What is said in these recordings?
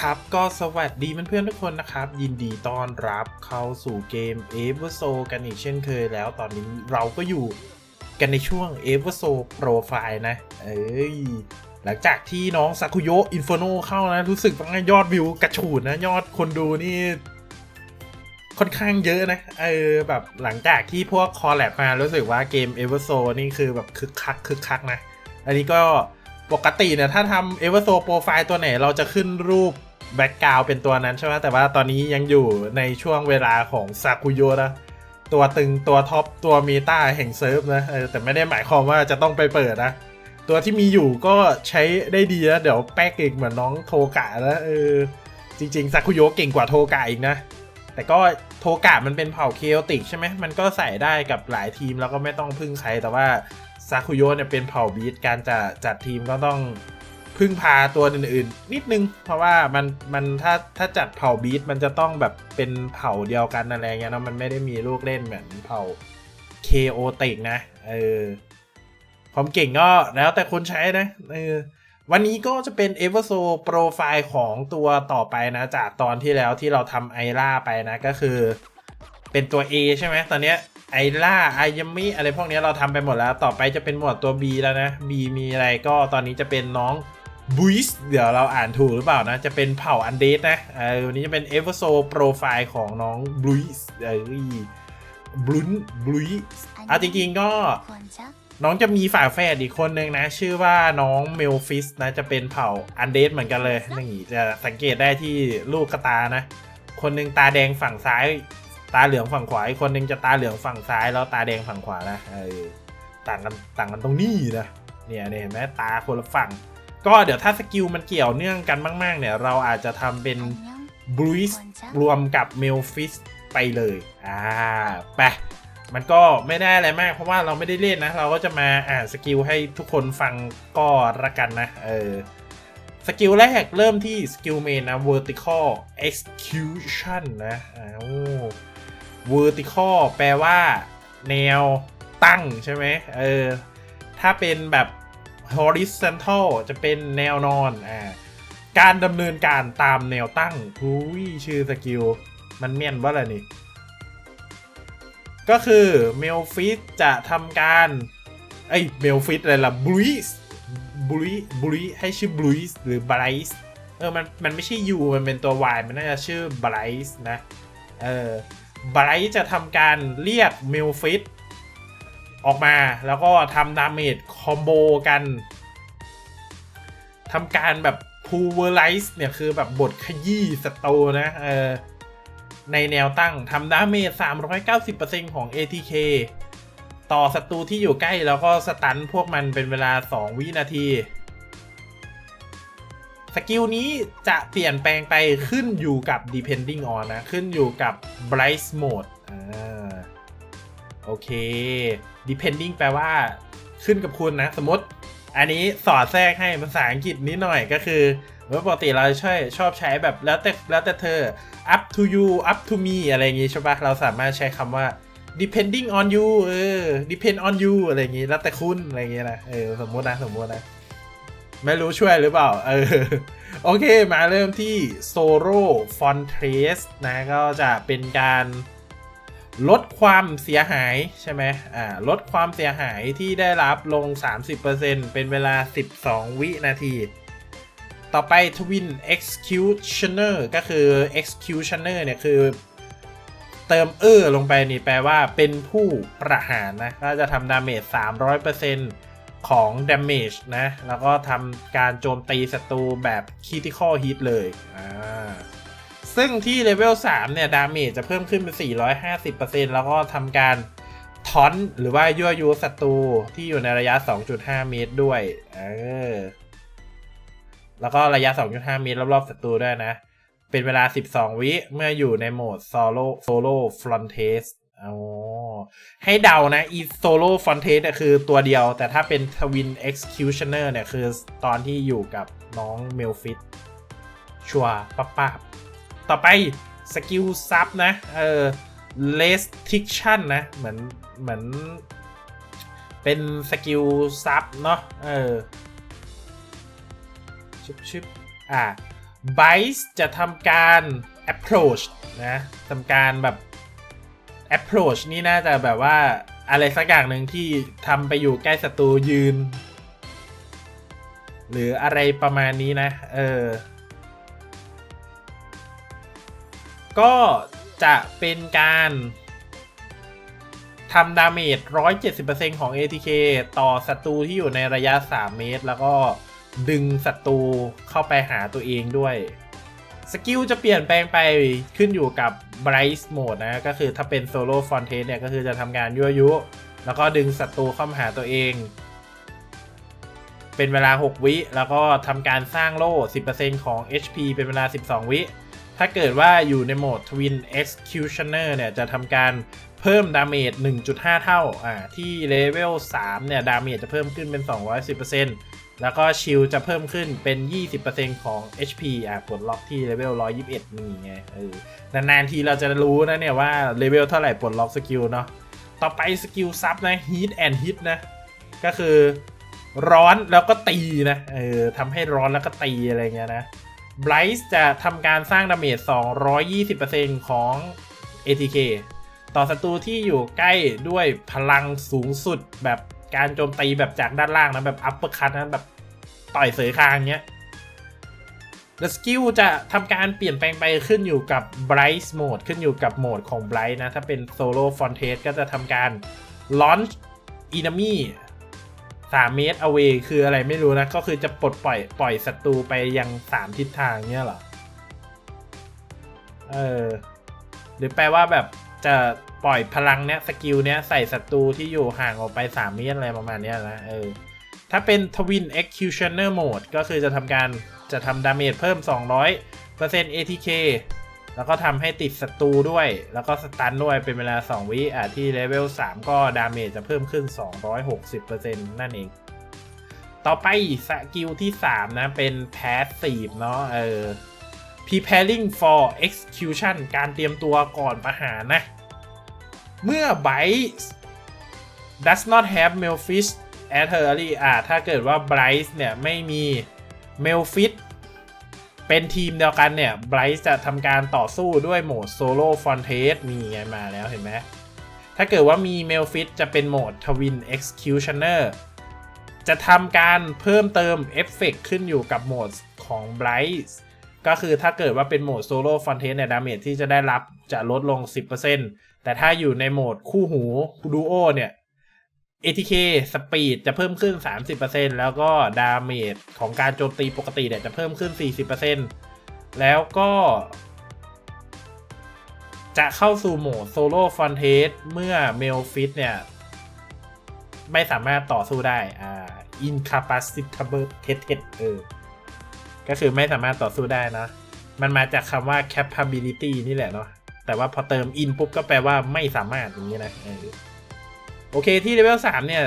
ครับก็สวัสดีเพื่อนๆทุกคนนะครับ ยินดีต้อนรับเข้าสู่เกม e v e r s o กันอีกเช่นเคยแล้วตอนนี้เราก็อยู่กันในช่วง e v e r s o Profile นะ เอ้ย หลังจากที่น้องซากุโยอินฟโนเข้านะ รู้สึกว่ายอดวิวกระฉูดนะ ยอดคนดูนี่ ค่อนข้างเยอะนะ เออ แบบหลังจากที่พวกคอลแลบมารู้สึกว่าเกม e v e r s o นี่คือแบบคึกคักคึกคักนะ อันนี้ก็ปกติเนี่ยถ้าทำ e v e r s o Profile ตัวไหนเราจะขึ้นรูป แบ็กกราวเป็นตัวนั้นใช่ไหมแต่ว่าตอนนี้ยังอยู่ในช่วงเวลาของซากุโยนะตัวตึงตัวท็อปตัวมีต้าแห่งเซิร์ฟนะแต่ไม่ได้หมายความว่าจะต้องไปเปิดนะตัวที่มีอยู่ก็ใช้ได้ดีนะเดี๋ยวแป๊กอีกเหมือนน้องโทกะนะเออจริงๆซากุโยเก่งกว่าโทกะอีกนะ แต่ก็โทกะมันเป็นเผ่าเคโอติกใช่ไหมมันก็ใส่ได้กับหลายทีมแล้วก็ไม่ต้องพึ่งใครแต่ว่าซากุโยเนี่ยเป็นเผ่าบีทการจะจัดทีมก็ต้อง พึ่งพาตัวอื่นๆ นิดนึง เพราะว่ามันมันถ้าถ้าจัดเผ่าบีทมันจะต้องแบบเป็นเผ่าเดียวกันอะไรเงี้ยเนาะมันไม่ได้มีลูกเล่นเหมือนเผ่าเคโอติกนะเออความเก่งก็แล้วแต่คนใช้นะเออวันนี้ก็จะเป็น e v e r s o Profile ของตัวต่อไปนะ จากตอนที่แล้วที่เราทำไอล่าไปนะก็คือเป็นตัว A ใช่ไหมตอนเนี้ยไอล่าไอยามิอะไรพวกนี้เราทำไปหมดแล้ว ต่อไปจะเป็นหมวดตัว B แล้วนะ B มีอะไรก็ตอนนี้จะเป็นน้อง บุยส์เดี๋ยวเราอ่านถูกหรือเปล่านะ จะเป็นเผ่าอันเดสนะเออวันนี้จะเป็นเอเวอร์โซโปรไฟล์ของน้องบุยส์เอ้ยบลุนบุยส์อะจริงๆก็น้องจะมีฝาแฝดอีกคนนึงนะ ชื่อว่าน้องเมลฟิสนะจะเป็นเผ่าอันเดสเหมือนกันเลยนี่จะสังเกตได้ที่ลูกกระตานะ คนหนึงตาแดงฝั่งซ้าย ตาเหลืองฝั่งขวาอีกคนหนึงจะตาเหลืองฝั่งซ้าย แล้วตาแดงฝั่งขวานะเออต่างกันต่างกันตรงนี้นะเนี่ยเนี่ยเห็นไหมตาคนละฝั่ง ก็เดี๋ยวถ้าสกิลมันเกี่ยวเนื่องกันมาก ๆ เนี่ย เราอาจจะทำเป็นบรูซรวมกับเมลฟิสไปเลย อ่า ไป มันก็ไม่ได้อะไรมาก เพราะว่าเราไม่ได้เล่นนะ เราก็จะมาอ่านสกิลให้ทุกคนฟังก็ละกันนะ เออ สกิลแรกเริ่มที่สกิลเมนนะ vertical execution นะอ้าว vertical แปลว่า แนวตั้งใช่ไหม เออ ถ้าเป็นแบบ horizontal จะเป็นแนวนอนอ่าการดำเนินการตามแนวตั้งหุยชื่อสกิล มันเมียนว่าอะไรนี่ ก็คือเมลฟิสจะทำการไอ้เมลฟิสอะไรล่ะบลูสบลูบลูให้ชื่อบลูสหรือบไลส์เออมันมันไม่ใช่ U มันเป็นตัว Y มันน่าจะชื่อบไลส์นะ เออบไลท์จะทำการเรียกเมลฟิส ออกมาแล้วก็ทำดาเมจคอมโบกันทำการแบบ pulverize เนี่ยคือแบบบทขยี้ศัตรูนะเออในแนวตั้งทำดาเมจ 390%ของ ATK ต่อศัตรูที่อยู่ใกล้แล้วก็สตันพวกมันเป็นเวลา 2 วินาที สกิลนี้จะเปลี่ยนแปลงไปขึ้นอยู่กับ depending on นะ ขึ้นอยู่กับ bright mode อ่าโอเค depending แปลว่าขึ้นกับคุณนะ สมมติ อันนี้สอดแทรกให้ภาษาอังกฤษนิดหน่อยก็คือเมื่อปกติเราชอบชอบใช้แบบแล้วแต่แล้วแต่เธอ up to you up to me อะไรอย่างงี้ใช่ปะเราสามารถใช้คำว่า depending on you เออ depend on you อะไรอย่างงี้ แล้วแต่คุณ อะไรอย่างงี้นะ เออ สมมตินะ สมมตินะ ไม่รู้ช่วยหรือเปล่า เออ โอเค มาเริ่มที่ Solo f o n t r e s นะ ก็จะเป็นการ ลดความเสียหายใช่ไหมอ่าลดความเสียหายที่ได้รับลง 30%เป็นเวลา 12 วินาที ต่อไป Twin Executioner ก็คือ Executioner เนี่ยคือเติมเออลงไปนี่แปลว่าเป็นผู้ประหารนะ ก็จะทำดาเมจ 300%ของ damage นะ แล้วก็ทำการโจมตีศัตรูแบบ critical hit เลย อ่า ซึ่งที่เลเวล3เนี่ย ดาเมจจะเพิ่มขึ้นเป็น 450%แล้วก็ทำการทอนหรือว่ายั่วยุศัตรูที่อยู่ในระยะ 2.5 เมตรด้วย เออ แล้วก็ระยะ 2.5 เมตรรอบๆศัตรูด้วยนะ เป็นเวลา 12 วิเมื่ออยู่ในโหมด solo solo frontes อ๋อให้เดานะอี solo frontes เนี่ยคือตัวเดียว แต่ถ้าเป็น twin executioner เนี่ยคือตอนที่อยู่กับน้องเมลฟิตชัวปั๊บปั๊บ ต่อไปสกิลซับนะเออ restriction นะ เหมือนเหมือน เป็นสกิลซับเนาะเออชึบชึบอ่าไบส์จะทำการ approach นะทำการแบบ approach นี่น่าจะแบบว่าอะไรสักอย่างหนึ่งที่ทำไปอยู่ใกล้ศัตรูยืน หรืออะไรประมาณนี้นะ เออ ก็จะเป็นการทำดาเมจ 170%ของ ATK ต่อศัตรูที่อยู่ในระยะ 3 เมตร แล้วก็ดึงศัตรูเข้าไปหาตัวเองด้วย สกิลจะเปลี่ยนแปลงไปขึ้นอยู่กับ Bright Mode นะ ก็คือถ้าเป็น Solo f o n t a n เนี่ย ก็คือจะทำงานยั่วยุ แล้วก็ดึงศัตรูเข้ามาหาตัวเอง เป็นเวลา 6 วิ แล้วก็ทำการสร้างโล่ 10%ของ HP เป็นเวลา 12 วิ ถ้าเกิดว่าอยู่ในโหมด Twin Executioner เนี่ย จะทำการเพิ่มดาเมจ 1.5 เท่า อ่า ที่เลเวล 3 เนี่ย ดาเมจจะเพิ่มขึ้นเป็น 210%แล้วก็ชิลจะเพิ่มขึ้นเป็น 20%ของ HP อะปลดล็อกที่เลเวล 121 นี่ไง เออ นาน ๆ ทีเราจะรู้นะเนี่ยว่าเลเวลเท่าไหร่ปลดล็อกสกิลเนาะ ต่อไปสกิลซับนะ Heat and Hit นะ ก็คือร้อนแล้วก็ตีนะ เออทำให้ร้อนแล้วก็ตีอะไรเงี้ยนะ ไบรท์จะทำการสร้างดาเมจ 220%ของ ATK ต่อศัตรูที่อยู่ใกล้ด้วยพลังสูงสุดแบบการโจมตีแบบจากด้านล่างนะแบบอัปเปอร์คัตนะแบบต่อยเสยคางเงี้ยแล้วสกิลจะทำการเปลี่ยนแปลงไปขึ้นอยู่กับ Bright Mode ขึ้นอยู่กับโหมดของ Bright นะ ถ้าเป็น Solo f o n t a s ก็จะทำการ Launch Enemy 3 เมตร away คืออะไรไม่รู้นะ ก็คือจะปลดปล่อยปล่อยศัตรูไปยัง3ทิศทางเนี้ยหรอ เออ หรือแปลว่าแบบจะปล่อยพลังเนี้ยสกิลเนี้ยใส่ศัตรูที่อยู่ห่างออกไป 3 เมตรอะไรประมาณเนี้ยนะเออ ถ้าเป็น Twin Executioner Mode ก็คือจะทำการจะทำดาเมจเพิ่ม 200% ATK แล้วก็ทำให้ติดศัตรูด้วย แล้วก็สตันด้วยเป็นเวลา 2 วิอะที่เลเวล 3 ก็ดาเมจจะเพิ่มขึ้น 260%นั่นเอง ต่อไปสกิลที่ 3 นะ เป็น Passive เนาะเออ Preparing for Execution การเตรียมตัวก่อนประหารนะ เมื่อ Bryce does not have Melfish at her early อ่าถ้าเกิดว่า Bryce เนี่ย ไม่มี Melfish เป็นทีมเดียวกันเนี่ย Bryce จะทำการต่อสู้ด้วยโหมด Solo f o n t a s มีไงมาแล้วเห็นไหมถ้าเกิดว่ามี Melfish จะเป็นโหมด Twin Executioner จะทำการเพิ่มเติมเอฟเฟกขึ้นอยู่กับโหมดของ Bryce ก็คือถ้าเกิดว่าเป็นโหมด Solo f o n t a s เนี่ยดาเมจที่จะได้รับจะลดลง 10%แต่ถ้าอยู่ในโหมดคู่หู Duo เนี่ย ATK สปีดจะเพิ่มขึ้น 30%แล้วก็ดาเมจของการโจมตีปกติเนี่ยจะเพิ่มขึ้น 40%แล้วก็ จะเข้าสู่โหมดโซโล่ฟอนเทสเมื่อเมลฟิตเนี่ย ไม่สามารถต่อสู้ได้ อ่า incapacitable tested เออ ก็คือไม่สามารถต่อสู้ได้นะ มันมาจากคำว่า capability นี่แหละเนาะ แต่ว่าพอเติม in ปุ๊บก็แปลว่าไม่สามารถอย่างนี้นะเออ โอเคที่เลเวล3เนี่ย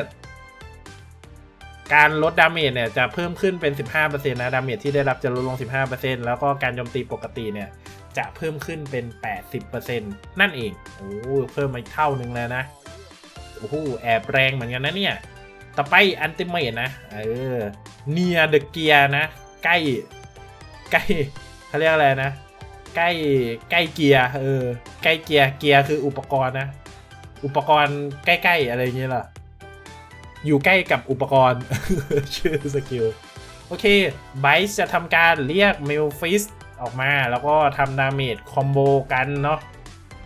การลดดาเมจเนี่ยจะเพิ่มขึ้นเป็น 15%นะดาเมจที่ได้รับจะลดลง 15%แล้วก็การโจมตีปกติเนี่ยจะเพิ่มขึ้นเป็น 80%นั่นเอง โอ้เพิ่มมาเท่านึงแล้วนะ โอ้โหแอบแรงเหมือนกันนะเนี่ย ต่อไปอันติเมตนะ เออ เนียเดอะเกียนะ ใกล้ ใกล้เขาเรียกอะไรนะ ใกล้ ใกล้เกียร์ เออ ใกล้เกียร์ เกียร์คืออุปกรณ์นะ อุปกรณ์ใกล้ ๆ อะไรเงี้ยล่ะ อยู่ใกล้กับอุปกรณ์ ชื่อสกิล โอเคไบส์จะทำการเรียกเมลฟิสออกมา แล้วก็ทำดาเมจคอมโบกันเนาะ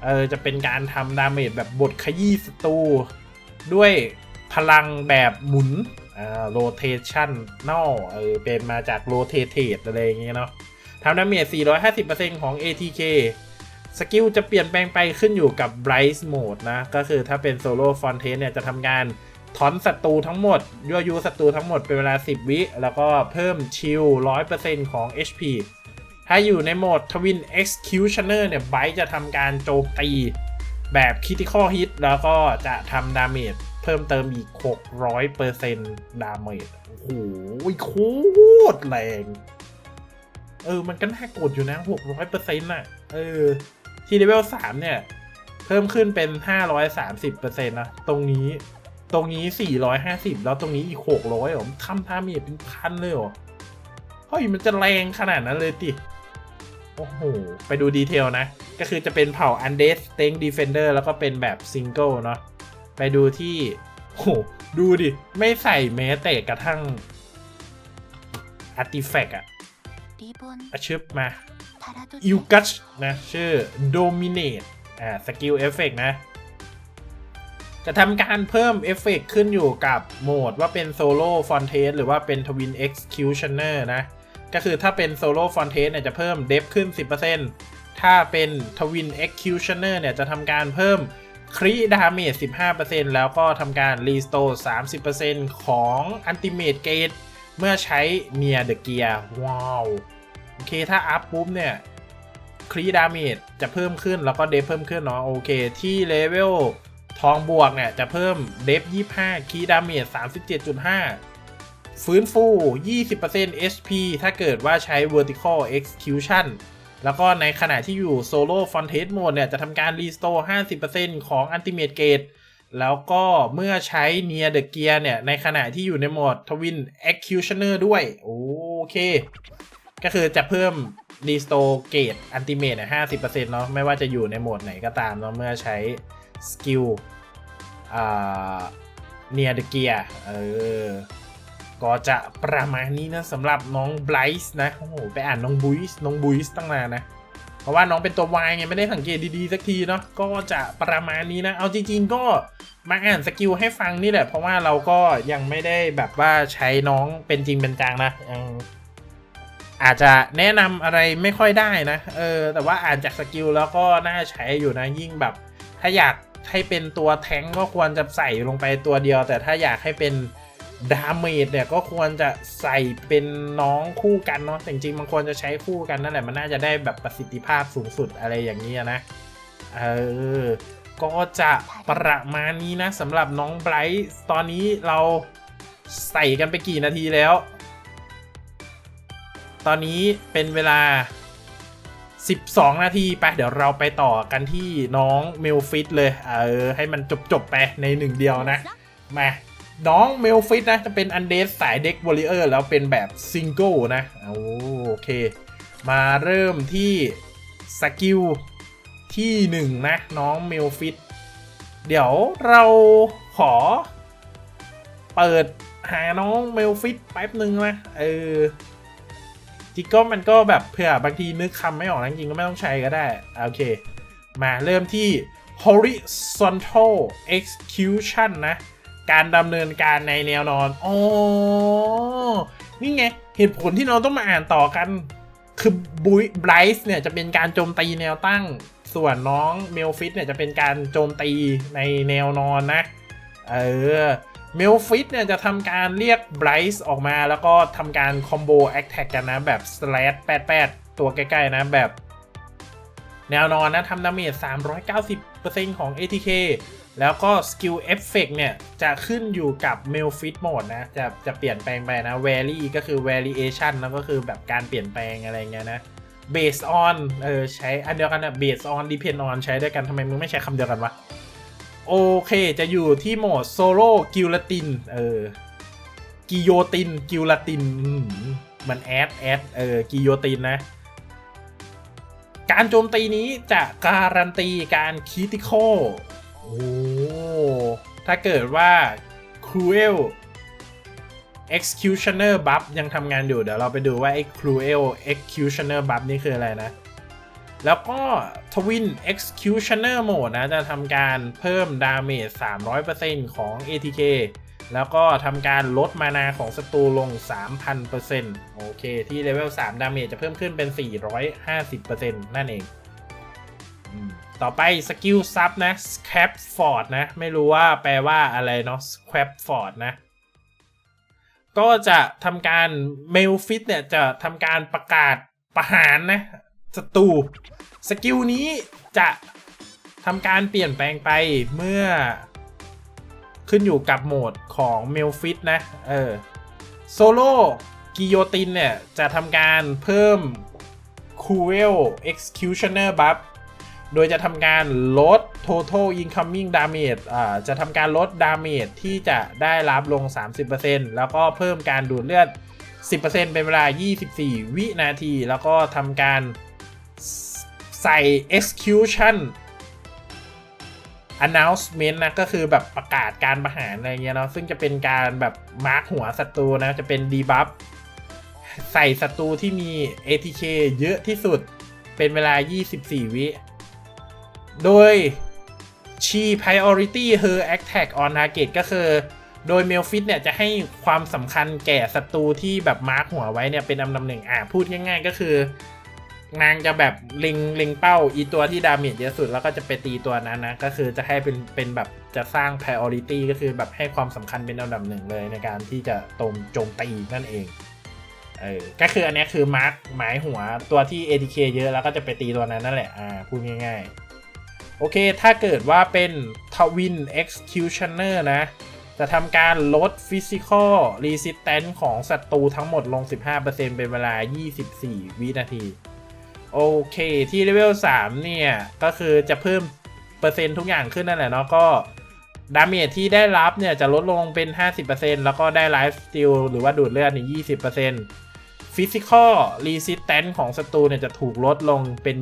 เออจะเป็นการทำดาเมจแบบบทขยี้ศัตรูด้วยพลังแบบหมุนอ่าโรเทชันนอเออเป็นมาจากโรเทเทตอะไรอย่างเงี้ยเนาะทำดาเมจ450%ของ ATK สกิลจะเปลี่ยนแปลงไปขึ้นอยู่กับ Bright Mode นะ ก็คือถ้าเป็น Solo f o n t a s เนี่ยจะทำการถอนศัตรูทั้งหมด ยั่วยุศัตรูทั้งหมดเป็นเวลา 10 วิ แล้วก็เพิ่มชิล 100%ของ HP ถ้าอยู่ในโหมด Twin Executioner เนี่ยไบจะทำการโจมตีแบบ Critical Hit แล้วก็จะทำดาเมจเพิ่มเติมอีก 600%ดาเมจโอ้โหโคตรแรง เออ มันก็น่ากดอยู่นะ 600%น่ะ เออ ที่เลเวลสามเนี่ย เพิ่มขึ้นเป็นห้าร้อยสามสิบเปอร์เซ็นต์นะ ตรงนี้ตรงนี้สี่ร้อยห้าสิบแล้วตรงนี้อีกหกร้อยผมทำทามีเป็นพันเลยเหรอเฮ้ยมันจะแรงขนาดนั้นเลยติโอ้โห ไปดูดีเทลนะ ก็คือจะเป็นเผ่าอันเดสเต็งดีเฟนเดอร์แล้วก็เป็นแบบซิงเกิลเนาะ ไปดูที่ โอ้หดูดิ ไม่ใส่แม้แต่กระทั่งอาร์ติแฟกต์อะอาชิบมา ยูกัชนะ ชื่อ Dominate อ่าสกิลเอฟเฟกนะ จะทำการเพิ่มเอฟเฟกขึ้นอยู่กับโหมดว่าเป็นโซโล่ฟอนเทสหรือว่าเป็นทวินเอ็กซ์คิวชันเนอร์นะ ก็คือถ้าเป็นโซโล่ฟอนเทสเนี่ยจะเพิ่มเดฟขึ้น 10%ถ้าเป็นทวินเอ็กซ์คิวชันเนอร์เนี่ยจะทำการเพิ่มครีดาเมจ15%แล้วก็ทำการรีสโตร์30%ของอันติเมตเกตเมื่อใช้เมียเดอะเกียร์ว้าว wow. โอเคถ้าอัพปุ๊บเนี่ยครีดาเมจจะเพิ่มขึ้นแล้วก็เดฟเพิ่มขึ้นเนาะโอเค ที่เลเวลทองบวกเนี่ยจะเพิ่มเดฟ25ครีดาเมจ37.5 ฟื้นฟู 20% HP ถ้าเกิดว่าใช้ vertical execution แล้วก็ในขณะที่อยู่ solo frontage mode เนี่ยจะทำการ restore 50%ของ ultimate gate แล้วก็เมื่อใช้ near the gear เนี่ย ในขณะที่อยู่ในโหมด twin executioner ด้วย โอเค ก็คือจะเพิ่ม restore gate ultimate เนี่ย50%เนาะไม่ว่าจะอยู่ในโหมดไหนก็ตามเนาะเมื่อใช้สกิลอ่า near the gear เออ ก็จะประมาณนี้นะสำหรับน้องไบรท์นะ โอ้โห ไปอ่านน้องบุยส์น้องบุยส์ตั้งนานนะ เพราะว่าน้องเป็นตัววายไง ไม่ได้สังเกตดีๆ สักทีเนาะก็จะประมาณนี้นะ เอาจริงๆ ก็มาอ่านสกิลให้ฟังนี่แหละ เพราะว่าเราก็ยังไม่ได้แบบว่าใช้น้องเป็นจริงเป็นจังนะยัง อาจจะแนะนำอะไรไม่ค่อยได้นะเออแต่ว่าอ่านจากสกิลแล้วก็น่าใช้อยู่นะยิ่งแบบ ถ้าอยากให้เป็นตัวแท้งก็ควรจะใส่ลงไปตัวเดียว แต่ถ้าอยากให้เป็นดาเมจเนี่ยก็ควรจะใส่เป็นน้องคู่กันเนาะแต่จริงๆมันควรจะใช้คู่กันนั่นแหละมันน่าจะได้แบบประสิทธิภาพสูงสุดอะไรอย่างนี้นะเออก็จะประมาณนี้นะสำหรับน้องไบรท์ตอนนี้เราใส่กันไปกี่นาทีแล้ว ตอนนี้เป็นเวลา 12 นาทีไปเดี๋ยวเราไปต่อกันที่น้องเมลฟิตเลยเออให้มันจบๆไปในหนึ่งเดียวนะ มาน้องเมลฟิตนะ จะเป็นอันเดสสายเด็กวอลเลเยอร์แล้วเป็นแบบซิงเกิลนะโอเค มาเริ่มที่สกิลที่หนึ่งนะ น้องเมลฟิตเดี๋ยวเราขอ เปิดหาน้องเมลฟิตแป๊บหนึ่งนะเออ จริงก็มันก็แบบเผื่อบางทีนึกคำไม่ออกจริงก็ไม่ต้องใช้ก็ได้ โอเค มาเริ่มที่ horizontal execution นะ การดำเนินการในแนวนอน อ๋อ นี่ไง เหตุผลที่เราต้องมาอ่านต่อกัน คือบุยไบรท์เนี่ยจะเป็นการโจมตีแนวตั้ง ส่วนน้องเมลฟิตเนี่ยจะเป็นการโจมตีในแนวนอนนะ เออ เมลฟิตเนี่ยจะทำการเรียกไบรท์ออกมาแล้วก็ทำการคอมโบแอคแท็กกันนะ แบบ slash 88ตัวใกล้ๆนะ แบบ แนวนอนนะทำดาเมจ390%ของ ATK แล้วก็สกิลเอฟเฟกเนี่ย จะขึ้นอยู่กับเมลฟิตโหมดนะ จะจะเปลี่ยนแปลงไปนะ vary ก็คือ variation แล้วก็คือแบบการเปลี่ยนแปลงอะไรเงี้ยนะ based on เออใช้อันเดียวกันนะ based on depend on ใช้ด้วยกันทำไมมึงไม่ใช้คำเดียวกันวะ โอเค จะอยู่ที่โหมดโซโล่กิลติน เออ กิโยติน กิลติน มันแอดแอดเออ กิโยตินนะ การโจมตีนี้จะการันตีการคิติคอลโอ้ ถ้าเกิดว่า Cruel Executioner Buff ยังทำงานอยู่ เดี๋ยวเราไปดูว่าไอ้ Cruel Executioner Buff นี่คืออะไรนะ แล้วก็ Twin Executioner Mode นะ จะทำการเพิ่มดาเมจ 300%ของ ATK แล้วก็ทำการลดมานาของศัตรูลง 3,000%โอเค ที่เลเวล 3 ดาเมจจะเพิ่มขึ้นเป็น 450%นั่นเอง ต่อไปสกิลซับนะ Scrap Ford นะ ไม่รู้ว่าแปลว่าอะไรเนาะ Scrap Ford นะก็จะทำการเมลฟิตเนี่ยจะทำการประกาศประหารนะ ศัตรูสกิลนี้จะทำการเปลี่ยนแปลงไปเมื่อ ขึ้นอยู่กับโหมดของเมลฟิตนะ เออโซโล่กิโยตินเนี่ย จะทำการเพิ่ม Cruel Executioner Buff โดยจะทำการลด Total Incoming Damage อ่า จะทำการลด Damage ที่จะได้รับลง 30%แล้วก็เพิ่มการดูดเลือด 10%เป็นเวลา 24 วินาที แล้วก็ทำการ ใส่ execution announcement นะก็คือแบบประกาศการประหารอะไรเงี้ยเนาะซึ่งจะเป็นการแบบมาร์คหัวศัตรูนะ จะเป็น debuff ใส่ศัตรูที่มี ATK เยอะที่สุดเป็นเวลา 24 วิ โดย she priority her attack on target ก็คือ โดยเมลฟิตเนี่ยจะให้ความสำคัญแก่ศัตรูที่แบบมาร์คหัวไว้เนี่ยเป็นอันดับหนึ่งอะพูดง่ายๆ ก็คือ นางจะแบบล็งล็งเป้าอีตัวที่ดาเมจเยอะสุดแล้วก็จะไปตีตัวนั้นนะ ก็คือจะให้เป็นเป็นแบบจะสร้าง priority ก็คือแบบให้ความสำคัญเป็นอันดับหนึ่งเลยในการที่จะโจมโจมตีนั่นเองเออก็คืออันนี้คือมาร์คหมายหัวตัวที่ ATK เยอะแล้วก็จะไปตีตัวนั้นนั่นแหละอ่าพูดง่าย ๆ โอเคถ้าเกิดว่าเป็น Twin Executioner นะ จะทำการลด Physical Resistance ของศัตรูทั้งหมดลง 15%เป็นเวลา 24 วินาที โอเคที่เลเวล3เนี่ย ก็คือจะเพิ่มเปอร์เซ็นต์ทุกอย่างขึ้นนั่นแหละเนาะก็ดาเมจที่ได้รับเนี่ยจะลดลงเป็น 50%แล้วก็ได้ไลฟ์สติลหรือว่าดูดเลือดนี่20% Physical Resistance ของศัตรูเนี่ยจะถูกลดลงเป็น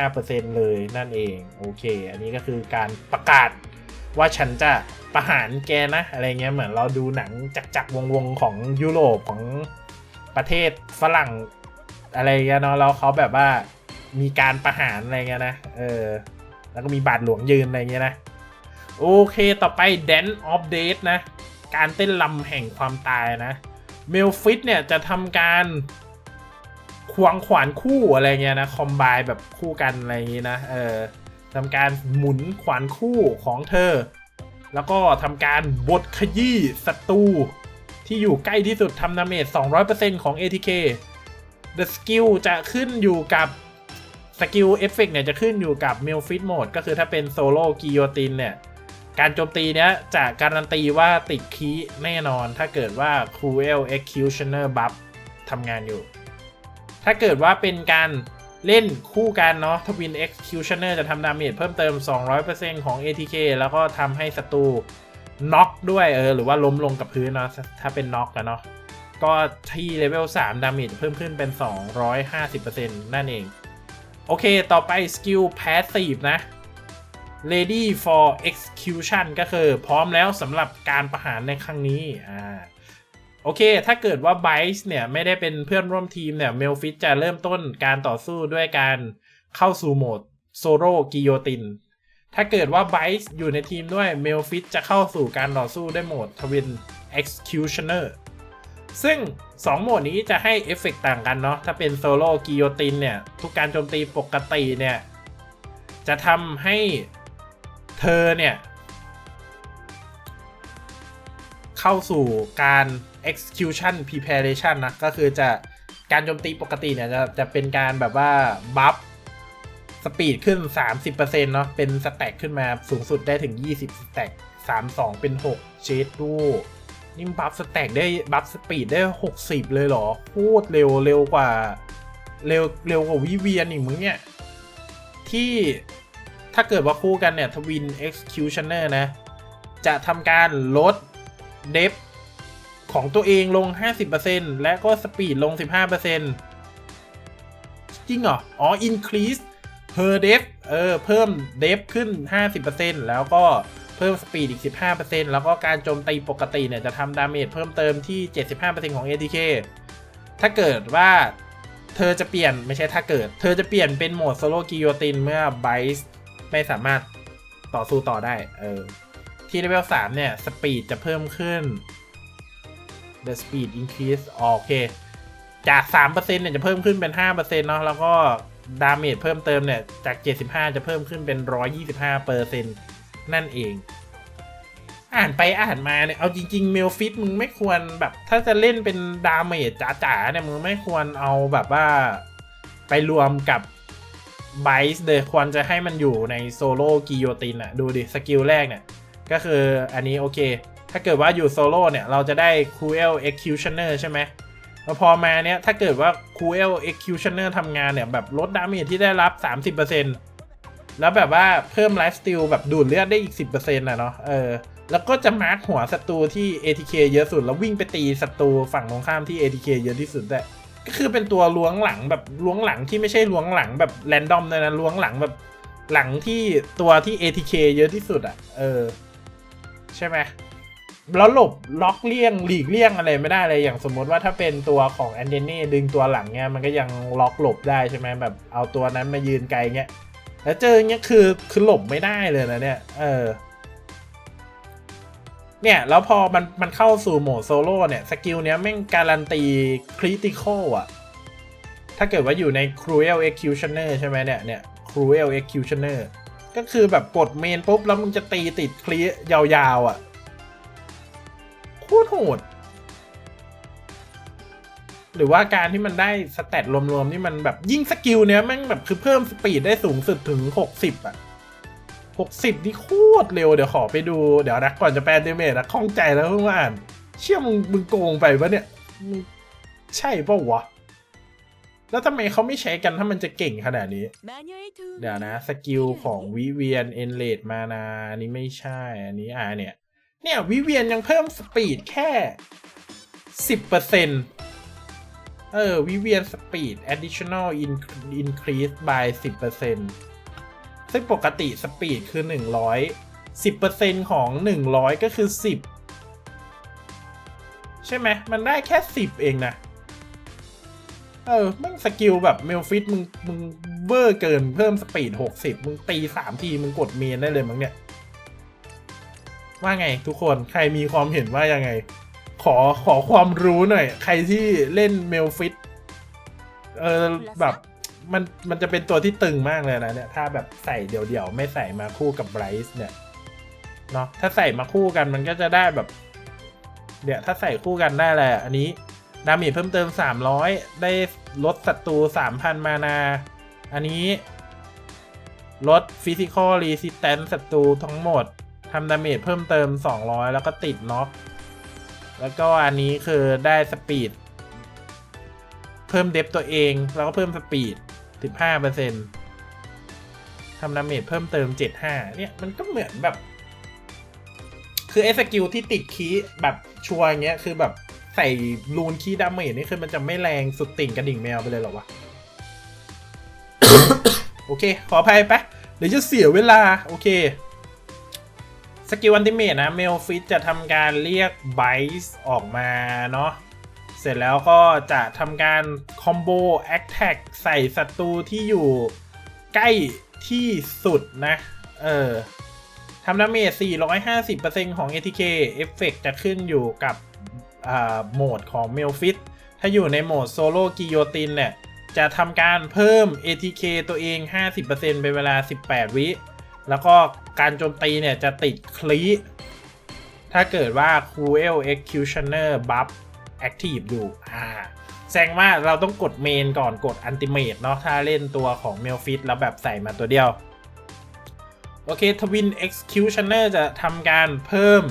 25%เลยนั่นเอง โอเค อันนี้ก็คือการประกาศว่าฉันจะประหารแกนะ อะไรเงี้ยเหมือนเราดูหนังจักจักวงวงๆ ของยุโรปของประเทศฝรั่ง อะไรเงี้ยเนาะแล้วเขาแบบว่ามีการประหารอะไรเงี้ยนะเออแล้วก็มีบาทหลวงยืนอะไรเงี้ยนะโอเคต่อไป Dance of Death นะ การเต้นลำแห่งความตายนะเมลฟิตเนี่ยจะทำการควงขวานคู่อะไรเงี้ยนะคอมไบแบบคู่กันอะไรอย่างงี้นะเออทำการหมุนขวานคู่ของเธอ แล้วก็ทำการบดขยี้ศัตรูที่อยู่ใกล้ที่สุดทำดาเมจ200%ของ ATK The skill จะขึ้นอยู่กับสกิลเอฟเฟกเนี่ยจะขึ้นอยู่กับ m i l f i t Mode ก็คือถ้าเป็นโซโล่กิโยตินเนี่ยการโจมตีเนี้ยจะการันตีว่าติดคีแน่นอน ถ้าเกิดว่า Cruel Executioner Buff ทำงานอยู่ ถ้าเกิดว่าเป็นการเล่นคู่กันเนาะ Twin Executioner จะทำดาเมจเพิ่มเติม 200%ของ ATK แล้วก็ทำให้ศัตรูน็อกด้วยเออหรือว่าล้มลงกับพื้นเนาะถ้าเป็นน็อกอะเนาะ ก็ที่เลเวล3ดาเมจเพิ่มขึ้นเป็น 250%นั่นเอง โอเคต่อไปสกิล Passive นะ Ready for Execution ก็คือพร้อมแล้วสำหรับการประหารในครั้งนี้อ่าโอเค ถ้าเกิดว่า b i c e เนี่ย ไม่ได้เป็นเพื่อนร่วมทีมเนี่ย เมลฟิตจะเริ่มต้นการต่อสู้ด้วยการเข้าสู่โหมดโซโล่กิโยติน ถ้าเกิดว่า b i c e อยู่ในทีมด้วย เมลฟิตจะเข้าสู่การต่อสู้ด้วยโหมด Twin Executioner ซึ่ง 2 โหมดนี้จะให้เอฟเฟกต่างกันเนาะ ถ้าเป็นโซโล่กิโยตินเนี่ย ทุกการโจมตีปกติเนี่ย จะทำให้เธอเนี่ย เข้าสู่การ execution preparation นะ ก็คือจะการโจมตีปกติเนี่ย จะจะเป็นการแบบว่า บัฟสปีดขึ้น 30%เนาะเป็นสแต็กขึ้นมาสูงสุดได้ถึง 20สแต็ก32 เป็น 6 เชดดู นี่บัฟสแต็กได้บัฟสปีดได้ 60 เลยเหรอโคตรเร็วเร็วกว่า เร็วเร็วกว่าวิเวียนอีกมึงเนี่ย ที่ถ้าเกิดว่าคู่กันเนี่ยทวิน Executioner นะ จะทำการลดเดฟของตัวเองลง 50%และก็สปีดลง 15%จริงเหรอ อ๋อ increase per def เออ เพิ่มเดฟขึ้น 50%แล้วก็ เพิ่มสปีดอีก 15%แล้วก็การโจมตีปกติเนี่ยจะทำดาเมจเพิ่มเติมที่ 75%ของ ATK ถ้าเกิดว่าเธอจะเปลี่ยนไม่ใช่ถ้าเกิด เธอจะเปลี่ยนเป็นโหมดโซโลกิโยตินเมื่อไบส์ไม่สามารถต่อสู้ต่อได้ เออ ที่เลเวล3เนี่ย สปีดจะเพิ่มขึ้น the speed increase โอเค จาก 3%เนี่ยจะเพิ่มขึ้นเป็น 5%เนาะแล้วก็ดาเมจเพิ่มเติมเนี่ย จาก 75 จะเพิ่มขึ้นเป็น 125% นั่นเอง อ่านไปอ่านมาเนี่ย เอาจริง ๆ เมลฟิตมึงไม่ควรแบบ ถ้าจะเล่นเป็นดาเมจจ๋าๆเนี่ยมึงไม่ควรเอาแบบว่าไปรวมกับไบส์เลยควรจะให้มันอยู่ในโซโล่กิโยตินอะดูดิ สกิลแรกเนี่ย ก็คืออันนี้โอเค ถ้าเกิดว่าอยู่โซโล่เนี่ย เราจะได้ Cruel Executioner ใช่ไหมพอมาเนี้ยถ้าเกิดว่า Cruel Executioner ทำงานเนี่ย แบบลดดาเมจที่ได้รับ 30% แล้วแบบว่าเพิ่มไลฟ์สติลแบบดูดเลือดได้อีก 10%นะเนาะเออแล้วก็จะมาร์คหัวศัตรูที่ ATK เยอะสุด แล้ววิ่งไปตีศัตรูฝั่งตรงข้ามที่ ATK เยอะที่สุดได้ก็คือเป็นตัวล้วงหลังแบบล้วงหลังที่ไม่ใช่ล้วงหลังแบบแรนดอมเลยนะล้วงหลังแบบหลังที่ตัวที่ ATK เยอะที่สุดอะ่ะ เออ ใช่ไหมแล้วหลบล็อกเลี่ยงหลีกเลี่ยงอะไรไม่ได้เลยอย่างสมมติว่าถ้าเป็นตัวของแอนเดนี่ดึงตัวหลังเนี้ยมันก็ยังล็อกหลบได้ใช่ไหมแบบเอาตัวนั้นมายืนไกลเงี้ย แล้วเจอเงี้ยคือคือหลบไม่ได้เลยนะเนี่ย เออ เนี่ย แล้วพอมันมันเข้าสู่โหมดโซโล่เนี่ย สกิลเนี้ยแม่งการันตีคริติคอลอะถ้าเกิดว่าอยู่ใน Cruel Executioner ใช่ไหมเนี่ยเนี่ย Cruel Executioner ก็คือแบบกดเมนปุ๊บ แล้วมึงจะตีติดคลียาวๆอะ่ะ โคตรโหด หรือว่าการที่มันได้สเตตรวมๆนี่มันแบบยิ่งสกิลเนี้ยแม่งแบบคือเพิ่มสปีดได้สูงสุดถึง 60 อะ 60 นี่โคตรเร็วเดี๋ยวขอไปดูเดี๋ยวนะก่อนจะแปลเดเมจนะข้องใจแล้วเพิ่งมาอ่าน เชื่อมึงมึงโกงไปปะเนี่ยมึงใช่ปะวะ แล้วทำไมเขาไม่ใช้กันถ้ามันจะเก่งขนาดนี้ เดี๋ยวนะ สกิลของวิเวียนเอนเลดมานาอันนี้ไม่ใช่ อันนี้อ่าเนี่ย เนี่ยวิเวียนยังเพิ่มสปีดแค่สิบเปอร์ เออวิเวียนสปีด additional increase by สิบเปอร์เซ็นต์ซึ่งปกติสปีดคือหนึ่งร้อยสิบเปอร์เซ็นต์ของหนึ่งร้อยก็คือสิบใช่ไหม มันได้แค่สิบเองนะ เออม่งสกิลแบบเมลฟิตมึงมึงเวอร์เกินเพิ่มสปีดหกสิบมึงตีสามที มึงกดเมนได้เลยมั้งเนี่ย ว่าไงทุกคนใครมีความเห็นว่ายังไง ขอขอความรู้หน่อย ใครที่เล่นเมลฟิตเออแบบมันมันจะเป็นตัวที่ตึงมากเลยนะเนี่ย ถ้าแบบใส่เดี่ยวๆ ไม่ใส่มาคู่กับไบรท์เนี่ยเนาะถ้าใส่มาคู่กันมันก็จะได้แบบเนี่ยถ้าใส่คู่กันได้แหละอันนี้ดาเมจเพิ่มเติม 300 ได้ลดศัตรู 3,000 มานา อันนี้ลด Physical Resistance ศัตรูทั้งหมดทำดาเมจเพิ่มเติม 200 แล้วก็ติดน็อก แล้วก็อันนี้คือได้สปีด เพิ่มเดฟตัวเอง แล้วก็เพิ่มสปีด 15%ทำดาเมจเพิ่มเติม 75 เนี่ย มันก็เหมือนแบบ คือไอ้สกิลที่ติดคีย์แบบชัวร์อย่างเงี้ย คือแบบใส่รูนคีย์ดาเมจนี่คือมันจะไม่แรงสุดติ่งกระดิ่งแมวไปเลยหรอวะ โอเค ขออภัยปะเดี๋ยวจะเสียเวลา โอเค กิลอันติเมตนะเมลฟิตจะทำการเรียกไบส์ออกมาเนาะเสร็จแล้วก็จะทำการคอมโบแอคแท็กใส่ศัตรูที่อยู่ใกล้ที่สุดนะ เออทำดาเมจ 450%ของ ATK เอฟเฟกจะขึ้นอยู่กับอ่าโหมดของเมลฟิตถ้าอยู่ในโหมดโซโลกิโยตินเนี่ย จะทำการเพิ่ม ATK ตัวเอง 50%เป็นเวลา 18 วิ แล้วก็ การโจมตีเนี่ยจะติดคลีถ้าเกิดว่า Cruel Executioner Buff Active อยู่อ่าแสดงว่าเราต้องกดเมนก่อนกดอันติเมตเนาะถ้าเล่นตัวของเมลฟิตแล้วแบบใส่มาตัวเดียว โอเค Twin Executioner จะทำการเพิ่ม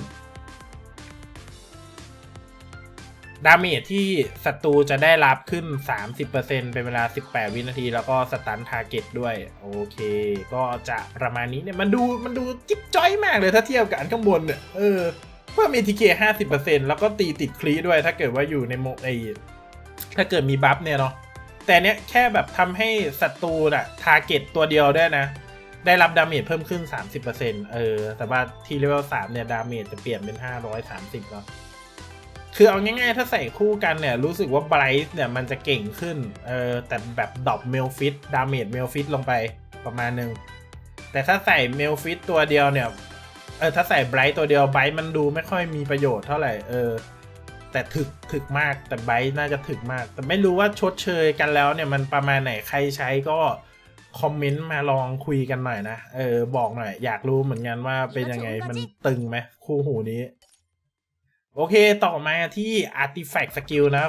ดาเมจที่ศัตรูจะได้รับขึ้น 30%เป็นเวลา 18 วินาที แล้วก็สตันทาร์เก็ตด้วย โอเค ก็จะประมาณนี้เนี่ย มันดูมันดูจิ๊บจ้อยมากเลยถ้าเทียบกับอันข้างบนเนี่ย เออ เพิ่ม ATK 50%แล้วก็ตีติดคลีด้วยถ้าเกิดว่าอยู่ในโมดไอถ้าเกิดมีบัฟเนี่ยเนาะแต่เนี้ยแค่แบบทำให้ศัตรูน่ะทาร์เก็ตตัวเดียวได้นะ ได้รับดาเมจเพิ่มขึ้น 30%เออแต่ว่าที่เลเวล3เนี่ยดาเมจจะเปลี่ยนเป็น 530แล้ว คือเอาง่ายๆ ถ้าใส่คู่กันเนี่ย รู้สึกว่าไบรท์เนี่ยมันจะเก่งขึ้น เออ แต่แบบดรอปเมลฟิตดาเมจเมลฟิตลงไปประมาณนึงแต่ถ้าใส่เมลฟิตตัวเดียวเนี่ย เออ ถ้าใส่ไบรท์ตัวเดียวไบรท์มันดูไม่ค่อยมีประโยชน์เท่าไหร่ เออ แต่ถึกถึกมาก แต่ไบรท์น่าจะถึกมาก แต่ไม่รู้ว่าชดเชยกันแล้วเนี่ยมันประมาณไหน ใครใช้ก็คอมเมนต์มาลองคุยกันหน่อยนะ เออ บอกหน่อย อยากรู้เหมือนกันว่าเป็นยังไง มันตึงไหมคู่หูนี้ โอเคต่อมาที่ Artifact Skill นะ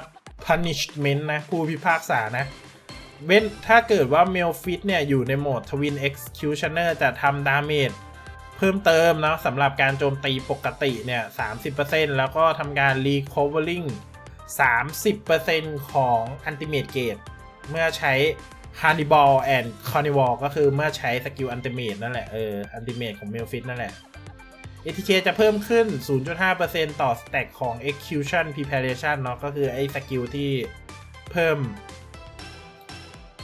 Punishment นะ ผู้พิพากษานะเว้นถ้าเกิดว่า m e l f i t เนี่ย อยู่ในโหมด Twin Executioner จะทำดาเมจเพิ่มเติมนะสำหรับการโจมตีปกติเนี่ย 30%แล้วก็ทำการ Recovering 30%ของ Ultimate Gate เมื่อใช้ Hannibal and Carnival ก็คือเมื่อใช้สกิล Ultimate นั่นแหละ เออ Ultimate ของ m e l f i t นั่นแหละ ATK จะเพิ่มขึ้น 0.5%ต่อ stack ของ Execution Preparation เนาะก็คือไอ้สกิลที่เพิ่ม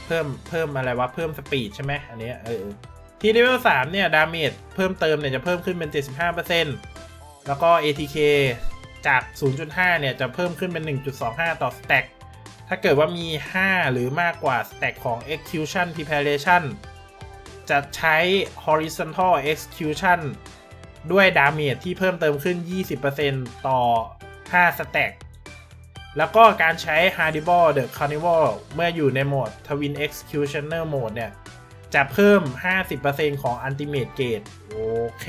เพิ่มเพิ่มอะไรวะ เพิ่มสปีดใช่ไหมอันนี้เออที่เลเวล3เนี่ย ดาเมจเพิ่มเติมเนี่ย จะเพิ่มขึ้นเป็น 75%แล้วก็ ATK จาก 0.5 เนี่ย จะเพิ่มขึ้นเป็น 1.25 ต่อสแต็กถ้าเกิดว่ามี 5 หรือมากกว่าสแต็กของ Execution Preparation จะใช้ Horizontal Execution ด้วยดาเมจที่เพิ่มเติมขึ้น 20%ต่อ 5 สแต็ก แล้วก็การใช้ Hardible The Carnival เมื่ออยู่ในโหมด Twin Executioner Mode เนี่ย จะเพิ่ม 50%ของ Ultimate Gate โอเค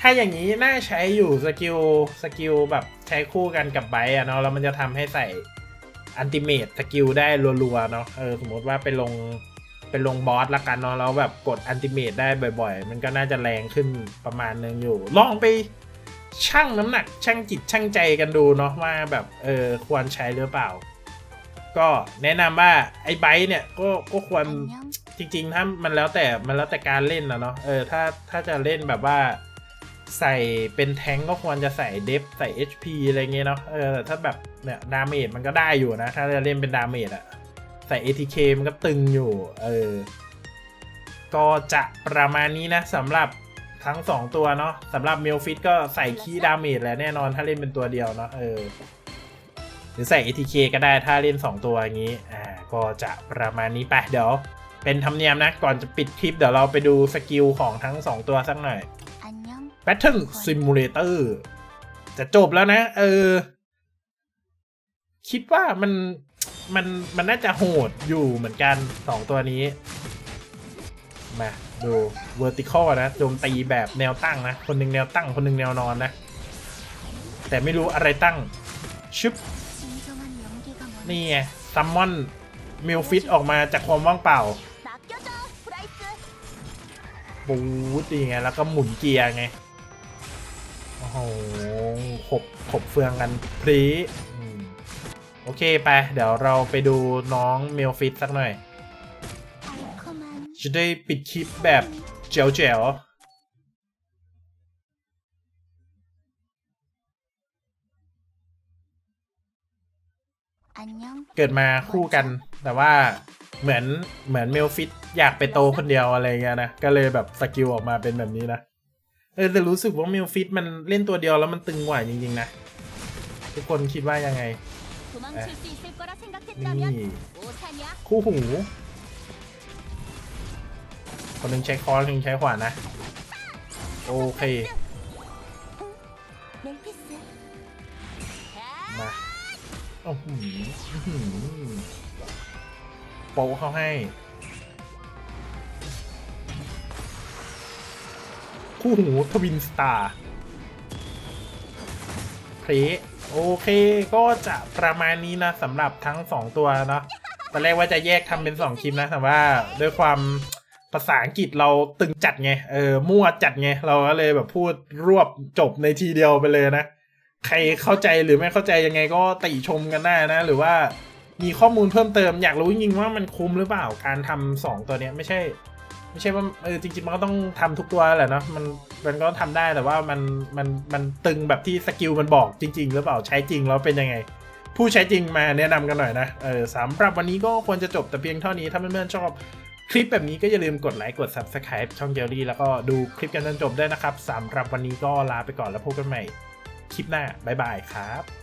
ถ้าอย่างนี้น่าใช้อยู่สกิลสกิลแบบใช้คู่กันกับไบต์อะเนาะแล้วมันจะทำให้ใส่ Ultimate สกิลได้รัวๆเนาะเออสมมติว่าไปลง ไปลงบอสละกันเนาะแล้วแบบกด Ultimate ได้บ่อย ๆ มันก็น่าจะแรงขึ้นประมาณนึงอยู่ ลองไปชั่งน้ำหนักชั่งจิตชั่งใจกันดูเนาะว่าแบบเออควรใช้หรือเปล่า ก็แนะนำว่าไอ้ไบต์เนี่ยก็ก็ควรจริงๆถ้ามันแล้วแต่มันแล้วแต่การเล่นนะเนาะเออถ้าถ้าจะเล่นแบบว่าใส่เป็นแทงก์ก็ควรจะใส่เดฟใส่ HP อะไรเงี้ยเนาะเออถ้าแบบเนี่ยดาเมจมันก็ได้อยู่นะ ถ้าจะเล่นเป็นดาเมจอะ ใส่ ATK มันก็ตึงอยู่ เออ ก็จะประมาณนี้นะสำหรับทั้ง 2 ตัวเนาะสำหรับเมลฟิตก็ใส่คีย์ดาเมจแหละแน่นอนถ้าเล่นเป็นตัวเดียวเนาะเออ หรือใส่ ATK ก็ได้ถ้าเล่น 2 ตัวอย่างนี้ อ่า ก็จะประมาณนี้ไปเดี๋ยว เป็นธรรมเนียมนะ ก่อนจะปิดคลิปเดี๋ยวเราไปดูสกิลของทั้ง 2 ตัวสักหน่อย안 녕. Battle Simulator จะจบแล้วนะ เออ คิดว่ามัน มันมันน่าจะโหดอยู่เหมือนกันสองตัวนี้ มาดู vertical นะโจมตีแบบแนวตั้งนะ คนหนึ่งแนวตั้งคนหนึ่งแนวนอนนะ แต่ไม่รู้อะไรตั้งชึบนี่ไงซัมมอนมิลฟิตออกมาจากความว่างเปล่าบูดีไงแล้วก็หมุนเกียร์ไง โอ้โหขบขบเฟืองกันพรี โอเคไป เดี๋ยวเราไปดูน้องเมลฟิตสักหน่อย จะได้ปิดคลิปแบบเจ๋วเจ๋วเกิดมาคู่กัน แต่ว่าเหมือนเหมือนเมลฟิตอยากไปโตคนเดียวอะไรเงี้ยนะ ก็เลยแบบสกิลออกมาเป็นแบบนี้นะ เออแต่รู้สึกว่าเมลฟิตมันเล่นตัวเดียวแล้วมันตึงกว่าจริงๆนะ ทุกคนคิดว่ายังไง 도망칠 수 있을 거라 생각했다면 นี่ 오사냐? คู่หู คนหนึ่งใช้คอนคนหนึ่งใช้ขวานนะ โอเค 멜피스. มาโอ้โหอื้อหือโปะเข้าให้ คู่หูทวินสตาร์ เพลโอเคก็จะประมาณนี้นะสำหรับทั้ง 2 ตัวเนาะตอนแรกว่าจะแยกทำเป็น 2 คลิปนะ แต่ว่าด้วยความภาษาอังกฤษเราตึงจัดไง เออ มั่วจัดไง เราก็เลยแบบพูดรวบจบในทีเดียวไปเลยนะ ใครเข้าใจหรือไม่เข้าใจยังไงก็ติชมกันได้นะ หรือว่ามีข้อมูลเพิ่มเติม อยากรู้จริงๆว่ามันคุ้มหรือเปล่าการทำสองตัวเนี้ยไม่ใช่ ไม่ใช่ว่าเออจริงๆมันก็ต้องทำทุกตัวแหละเนาะมันมันก็ทำได้แต่ว่ามันมันมันตึงแบบที่สกิลมันบอกจริง ๆ หรือเปล่าใช้จริงแล้วเป็นยังไง ผู้ใช้จริงมาแนะนำกันหน่อยนะเออสำหรับวันนี้ก็ควรจะจบแต่เพียงเท่านี้ถ้าเพื่อนๆชอบคลิปแบบนี้ก็อย่าลืมกดไลค์กด subscribe ช่องเจลลี่แล้วก็ดูคลิปกันจนจบได้นะครับสำหรับวันนี้ก็ลาไปก่อนแล้วพบกันใหม่คลิปหน้าบ๊ายบายครับ